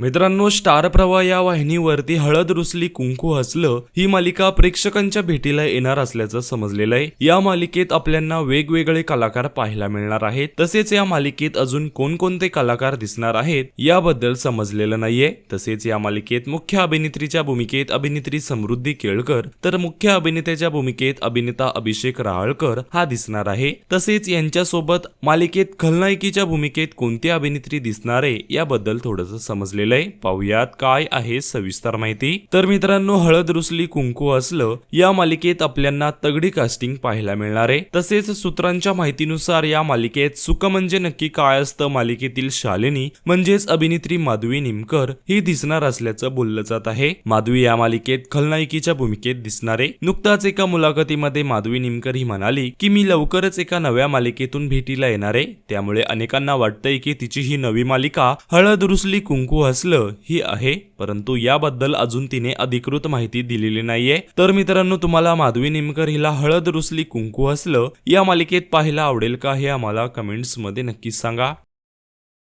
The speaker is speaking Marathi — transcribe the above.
मित्रांनो स्टार प्रवाह या वाहिनीवरती हळद रुसली कुंकू हसलं ही मालिका प्रेक्षकांच्या भेटीला येणार असल्याचं समजलेलं आहे. या मालिकेत आपल्याला वेगवेगळे कलाकार पाहायला मिळणार आहेत. तसेच या मालिकेत अजून कोणकोणते कलाकार दिसणार आहेत याबद्दल समजलेलं नाहीये. तसेच या मालिकेत मुख्य अभिनेत्रीच्या भूमिकेत अभिनेत्री समृद्धी केळकर तर मुख्य अभिनेत्याच्या भूमिकेत अभिनेता अभिषेक राहळकर हा दिसणार आहे. तसेच यांच्यासोबत मालिकेत खलनायकीच्या भूमिकेत कोणती अभिनेत्री दिसणार आहे याबद्दल थोडंसं समजलेलं आहे पाहुयात काय आहे सविस्तर माहिती. तर मित्रांनो हळद रुसली कुंकू असलं या मालिकेत आपल्याला तगडी कास्टिंग पाहायला मिळणार. आहे तसेच सूत्रांच्या माहितीनुसार या मालिकेत सुख म्हणजे नक्की काय असतं मालिकेतील शालिनी म्हणजेच अभिनेत्री माधवी निमकर ही दिसणार असल्याचं बोललं जात आहे. माधवी या मालिकेत खलनायकीच्या भूमिकेत दिसणारे. नुकताच एका मुलाखतीमध्ये माधवी निमकर ही म्हणाली की मी लवकरच एका नव्या मालिकेतून भेटीला येणार. आहे त्यामुळे अनेकांना वाटतंय की तिची ही नवी मालिका हळद रुसली कुंकू असलं ही आहे परंतु याबद्दल अजून तिने अधिकृत माहिती दिलेली नाहीये. तर मित्रांनो तुम्हाला माधवी निमकर हिला हळद रुसली कुंकू हसलं या मालिकेत पाहायला आवडेल का हे आम्हाला कमेंट्समध्ये नक्कीच सांगा.